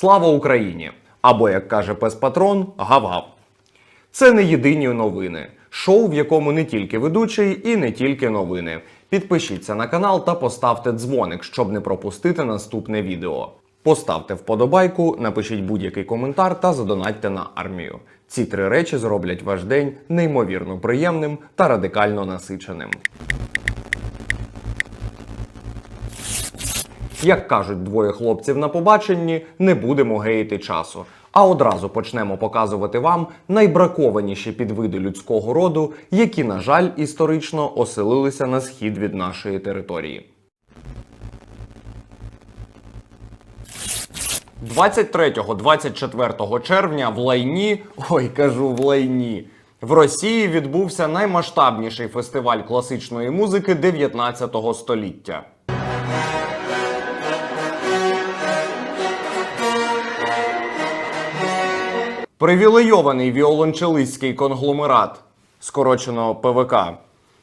Слава Україні! Або, як каже пес Патрон, гав-гав. Це не єдині новини. Шоу, в якому не тільки ведучий і не тільки новини. Підпишіться на канал та поставте дзвоник, щоб не пропустити наступне відео. Поставте вподобайку, напишіть будь-який коментар та задонатьте на армію. Ці три речі зроблять ваш день неймовірно приємним та радикально насиченим. Як кажуть двоє хлопців на побаченні, не будемо геїти часу. А одразу почнемо показувати вам найбракованіші підвиди людського роду, які, на жаль, історично оселилися на схід від нашої території. 23-24 червня в Лайні, ой, кажу в Лайні, в Росії відбувся наймасштабніший фестиваль класичної музики 19 століття. Привілейований віолончелистський конгломерат, скорочено ПВК,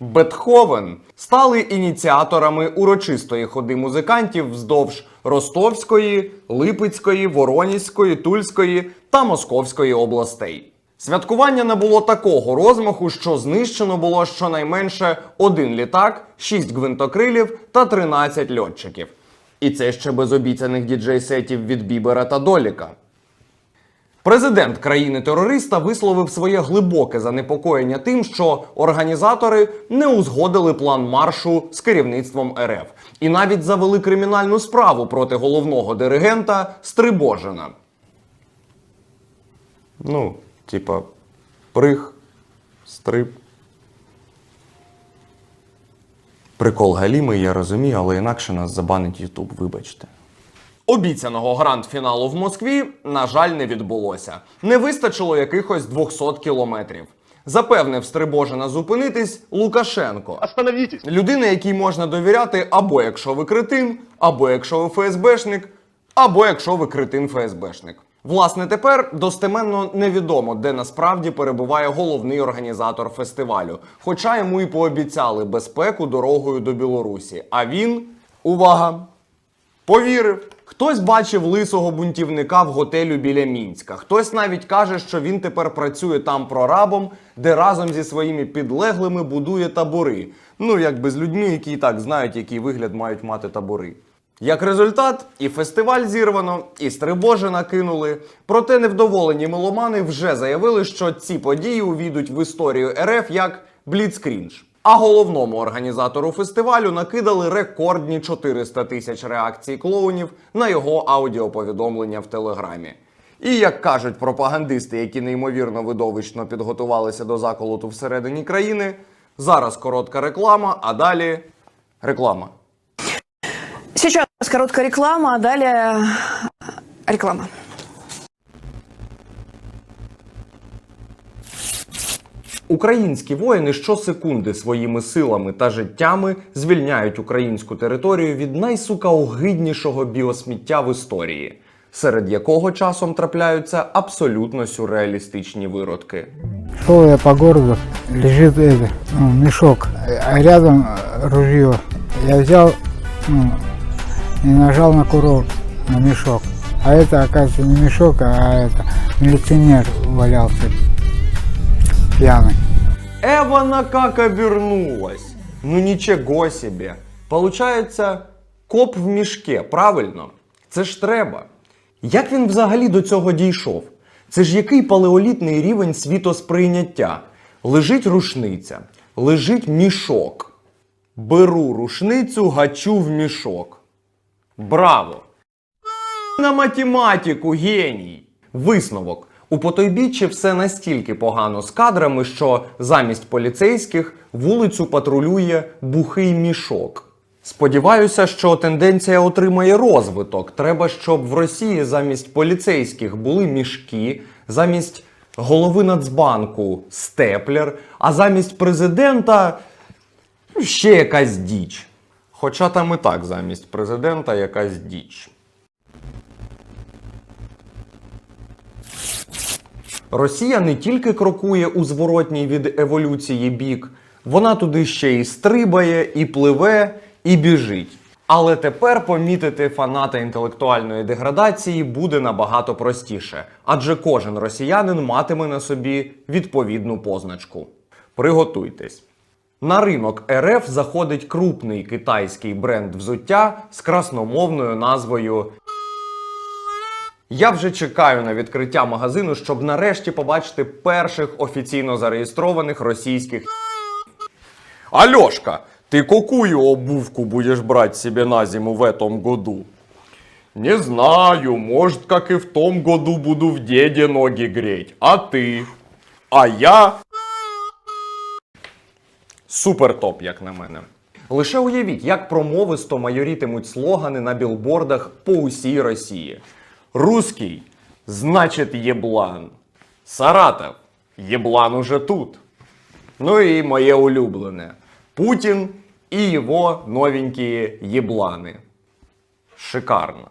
Бетховен стали ініціаторами урочистої ходи музикантів вздовж Ростовської, Липецької, Воронізької, Тульської та Московської областей. Святкування не було такого розмаху, що знищено було щонайменше один літак, 6 гвинтокрилів та 13 льотчиків. І це ще без обіцяних діджей-сетів від Бібера та Доліка. Президент країни-терориста висловив своє глибоке занепокоєння тим, що організатори не узгодили план маршу з керівництвом РФ і навіть завели кримінальну справу проти головного диригента Стрибожина. Ну, типа, прих, стриб. Прикол галімий, я розумію, але інакше нас забанить Ютуб, вибачте. Обіцяного гранд-фіналу в Москві, на жаль, не відбулося. Не вистачило якихось 200 кілометрів. Запевнив Стрибожина зупинитись Лукашенко. Остановитесь! Людина, якій можна довіряти, або якщо ви кретин, або якщо ви ФСБшник, або якщо ви кретин ФСБшник. Власне, тепер достеменно невідомо, де насправді перебуває головний організатор фестивалю. Хоча йому і пообіцяли безпеку дорогою до Білорусі. А він, увага, Повірив. Хтось бачив лисого бунтівника в готелю біля Мінська. Хтось навіть каже, що він тепер працює там прорабом, де разом зі своїми підлеглими будує табори. Ну, якби з людьми, які і так знають, який вигляд мають мати табори. Як результат, і фестиваль зірвано, і Стрибожина кинули. Проте невдоволені меломани вже заявили, що ці події увійдуть в історію РФ як Бліцкрінж. А головному організатору фестивалю накидали рекордні 400 тисяч реакцій клоунів на його аудіоповідомлення в Телеграмі. І як кажуть пропагандисти, які неймовірно видовищно підготувалися до заколоту всередині країни, зараз коротка реклама, а далі реклама. Сейчас короткая реклама, а далее реклама. Українські воїни щосекунди своїми силами та життями звільняють українську територію від найсука огиднішого біосміття в історії, серед якого часом трапляються абсолютно сюрреалістичні виродки. Шел я по городу, лежит это, ну, мешок, а рядом э, ружье. Я взял ну, и нажал на курок, на мешок. А это, оказывается, не мешок, а это милиционер валялся пьяный. Эвана как обернулась! Ну нічого собі. Получається, коп в мішке, правильно? Це ж треба. Як він взагалі до цього дійшов? Це ж який палеолітний рівень світосприйняття? Лежить рушниця, лежить мішок. Беру рушницю, гачу в мішок. Браво! На математику, геній! Висновок. У потойбіччі все настільки погано з кадрами, що замість поліцейських вулицю патрулює бухий мішок. Сподіваюся, що тенденція отримає розвиток. Треба, щоб в Росії замість поліцейських були мішки, замість голови Нацбанку степлер, а замість президента ще якась діч. Хоча там і так замість президента якась діч. Росія не тільки крокує у зворотній від еволюції бік, вона туди ще і стрибає, і пливе, і біжить. Але тепер помітити фаната інтелектуальної деградації буде набагато простіше, адже кожен росіянин матиме на собі відповідну позначку. Приготуйтесь. На ринок РФ заходить крупний китайський бренд взуття з красномовною назвою. Я вже чекаю на відкриття магазину, щоб нарешті побачити перших офіційно зареєстрованих російських. Алешка, ты какую обувку будешь брать себе на зиму в этом году? Не знаю, может, как и в том году буду в деде ноги греть. А ты? А я Супер топ, як на мене. Лише уявіть, як промовисто майорітимуть слогани на білбордах по усій Росії. Руський значить єблан. Саратов єблан уже тут. Ну і моє улюблене. Путін і його новенькі єблани. Шикарно.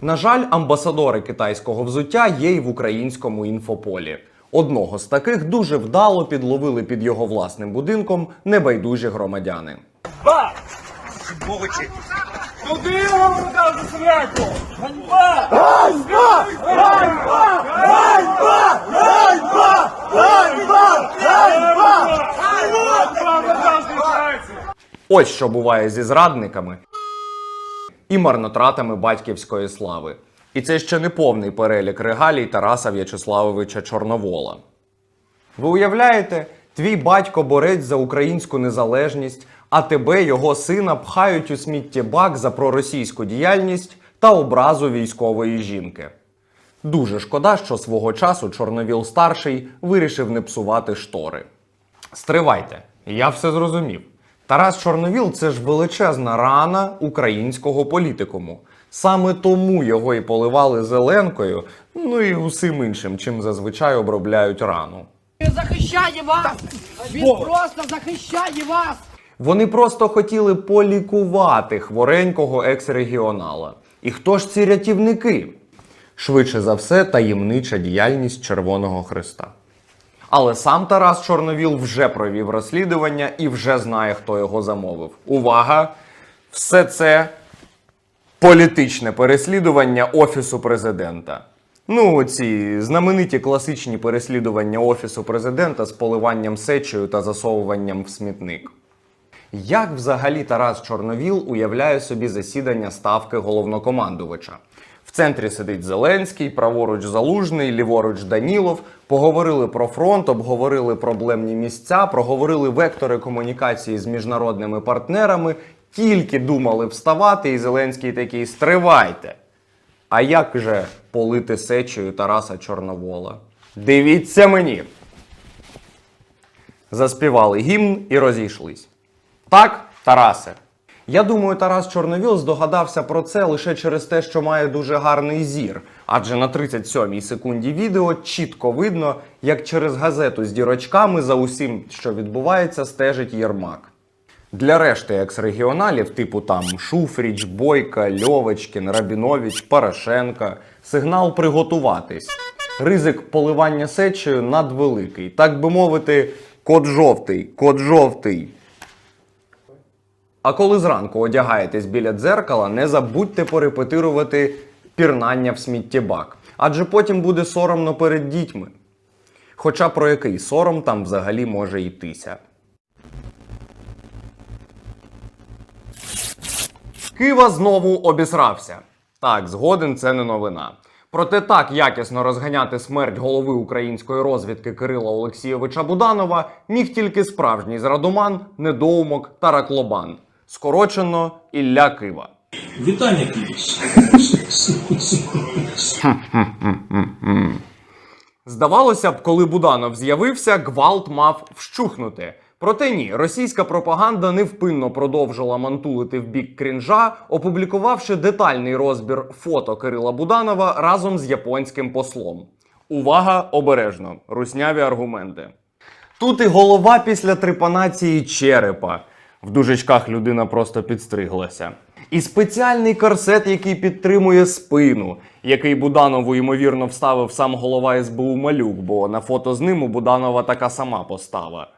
На жаль, амбасадори китайського взуття є й в українському інфополі. Одного з таких дуже вдало підловили під його власним будинком небайдужі громадяни сволочі. Туди його продав за! Ганьба! Ганьба! Ганьба! Ганьба! Ганьба! Ганьба! Ганьба! Ось що буває зі зрадниками і марнотратами батьківської слави. І це ще не повний перелік регалій Тараса В'ячеславовича Чорновола. Ви уявляєте, твій батько борець за українську незалежність, а тебе, його сина, пхають у сміттєбак за проросійську діяльність та образу військової жінки. Дуже шкода, що свого часу Чорновіл старший вирішив не псувати штори. Стривайте, я все зрозумів. Тарас Чорновіл це ж величезна рана українського політикуму. Саме тому його і поливали зеленкою, ну і усім іншим, чим зазвичай обробляють рану. Він захищає вас! Він просто захищає вас! Вони просто хотіли полікувати хворенького екс-регіонала. І хто ж ці рятівники? Швидше за все, таємнича діяльність Червоного Христа. Але сам Тарас Чорновіл вже провів розслідування і вже знає, хто його замовив. Увага! Все це політичне переслідування Офісу президента. Ну, ці знамениті класичні переслідування Офісу президента з поливанням сечею та засовуванням в смітник. Як взагалі Тарас Чорновіл уявляє собі засідання ставки головнокомандувача? В центрі сидить Зеленський, праворуч Залужний, ліворуч Данілов. Поговорили про фронт, обговорили проблемні місця, проговорили вектори комунікації з міжнародними партнерами. Тільки думали вставати, і Зеленський такий стривайте. А як же полити сечею Тараса Чорновола? Дивіться мені. Заспівали гімн і розійшлись. Так, Тарасе. Я думаю, Тарас Чорновіл здогадався про це лише через те, що має дуже гарний зір. Адже на 37-й секунді відео чітко видно, як через газету з дірочками за усім, що відбувається, стежить Єрмак. Для решти екс-регіоналів, типу там Шуфріч, Бойка, Льовочкін, Рабінович, Порошенка, сигнал приготуватись. Ризик поливання сечею надвеликий. Так би мовити, код жовтий, код жовтий. А коли зранку одягаєтесь біля дзеркала, не забудьте порепетирувати пірнання в сміттєбак, адже потім буде соромно перед дітьми. Хоча про який сором там взагалі може йтися. Кива знову обісрався. Так, згоден, це не новина. Проте так якісно розганяти смерть голови української розвідки Кирила Олексійовича Буданова міг тільки справжній зрадоман, недоумок та раклобан. Скорочено Ілля Кива. Вітання, Київс. Здавалося б, коли Буданов з'явився, гвалт мав вщухнути. Проте ні, російська пропаганда невпинно продовжила мантулити в бік крінжа, опублікувавши детальний розбір фото Кирила Буданова разом з японським послом. Увага, обережно, русняві аргументи. Тут і голова після трепанації черепа. В дужечках людина просто підстриглася. І спеціальний корсет, який підтримує спину, який Буданову ймовірно вставив сам голова СБУ Малюк, бо на фото з ним у Буданова така сама постава.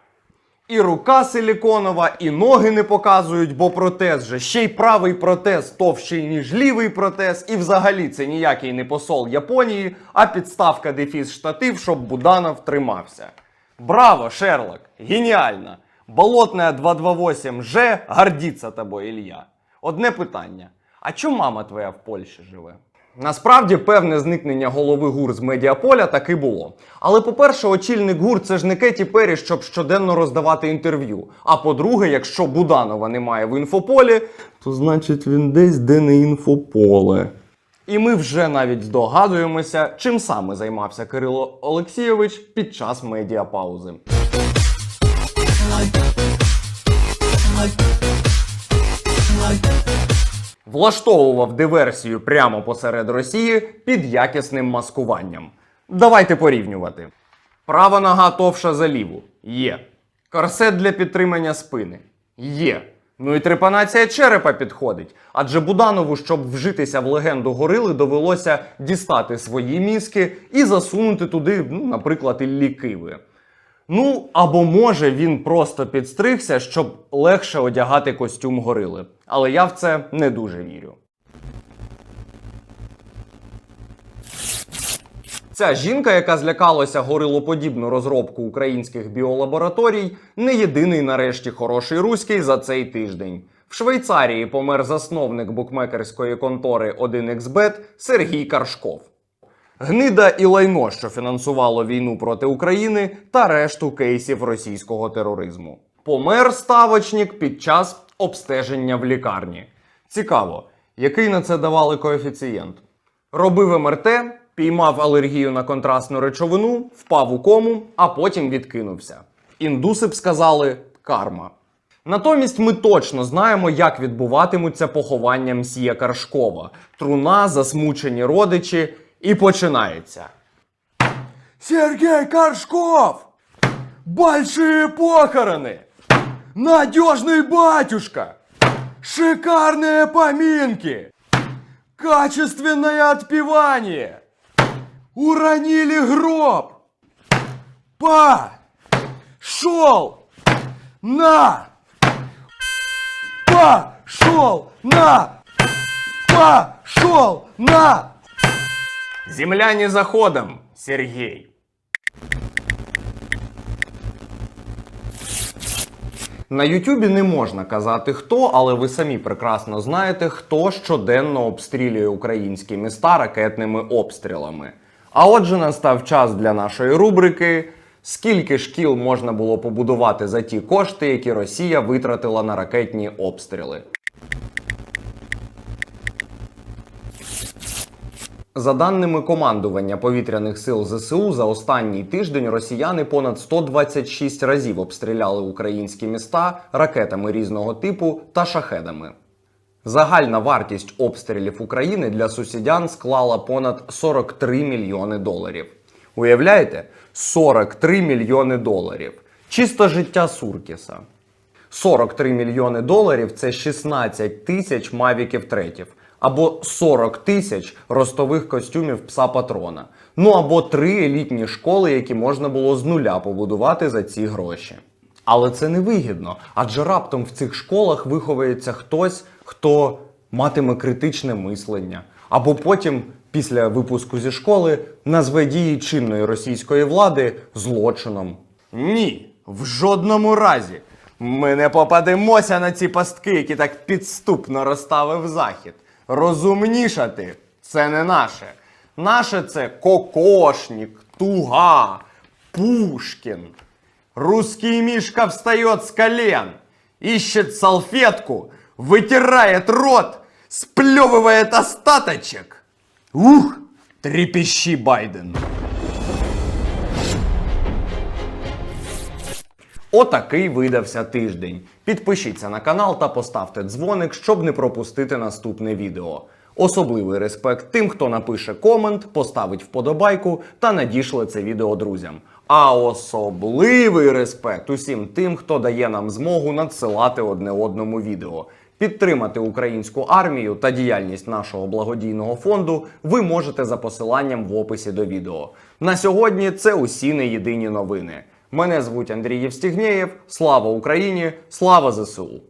І рука силіконова, і ноги не показують, бо протез же ще й правий протез товщий, ніж лівий протез. І взагалі це ніякий не посол Японії, а підставка дефіс штатив, щоб Буданов тримався. Браво, Шерлок! Геніально! Болотная 228Ж гордиться тобою, Ілля. Одне питання: а чому мама твоя в Польщі живе? Насправді певне зникнення голови ГУР з медіаполя таки було. Але по-перше, очільник ГУР це ж не Кеті Перрі, щоб щоденно роздавати інтерв'ю. А по-друге, якщо Буданова немає в інфополі, то значить він десь де не інфополе. І ми вже навіть здогадуємося, чим саме займався Кирило Олексійович під час медіапаузи. Влаштовував диверсію прямо посеред Росії під якісним маскуванням. Давайте порівнювати. Права нога товша за ліву. Є. Корсет для підтримання спини. Є. Ну і трепанація черепа підходить. Адже Буданову, щоб вжитися в легенду горили, довелося дістати свої мізки і засунути туди, ну, наприклад, Іллі. Ну, або може він просто підстригся, щоб легше одягати костюм горили. Але я в це не дуже вірю. Ця жінка, яка злякалася горилоподібну розробку українських біолабораторій, не єдиний нарешті хороший руський за цей тиждень. В Швейцарії помер засновник букмекерської контори 1xBet Сергій Каршков. Гнида і лайно, що фінансувало війну проти України та решту кейсів російського тероризму. Помер ставочник під час обстеження в лікарні. Цікаво, який на це давали коефіцієнт? Робив МРТ, піймав алергію на контрастну речовину, впав у кому, а потім відкинувся. Індуси б сказали карма. Натомість ми точно знаємо, як відбуватимуться поховання мсія Каршкова. Труна, засмучені родичі, і починається. Сергей Каршков! Большие похороны! Надежный батюшка! Шикарные поминки! Качественное отпевание! Уронили гроб! Па! Шел! На! Пошел на! Пошел на! Земляне заходом, Сергей. На Ютубі не можна казати хто, але ви самі прекрасно знаєте, хто щоденно обстрілює українські міста ракетними обстрілами. А отже, настав час для нашої рубрики. Скільки шкіл можна було побудувати за ті кошти, які Росія витратила на ракетні обстріли? За даними командування повітряних сил ЗСУ, за останній тиждень росіяни понад 126 разів обстріляли українські міста ракетами різного типу та шахедами. Загальна вартість обстрілів України для сусідян склала понад 43 мільйони доларів. Уявляєте? 43 мільйони доларів. Чисто життя Суркіса. 43 мільйони доларів це 16 тисяч мавіків третів. Або 40 тисяч ростових костюмів пса патрона. Ну або три елітні школи, які можна було з нуля побудувати за ці гроші. Але це не вигідно, адже раптом в цих школах виховується хтось, хто матиме критичне мислення, або потім, після випуску зі школи, назве дії чинної російської влади злочином. Ні, в жодному разі. Ми не попадемося на ці пастки, які так підступно розставив захід. Розумнішати це не наше. Наше це кокошник, туга, Пушкін. Русский Мишка встает с колен, ищет салфетку, вытирает рот, сплевывает остаточек. Ух, трепещи, Байден. Отакий видався тиждень. Підпишіться на канал та поставте дзвоник, щоб не пропустити наступне відео. Особливий респект тим, хто напише комент, поставить вподобайку та надішле це відео друзям. А особливий респект усім тим, хто дає нам змогу надсилати одне одному відео. Підтримати українську армію та діяльність нашого благодійного фонду ви можете за посиланням в описі до відео. На сьогодні це усі не єдині новини. Мене звуть Андрій Євстігнєєв. Слава Україні! Слава ЗСУ!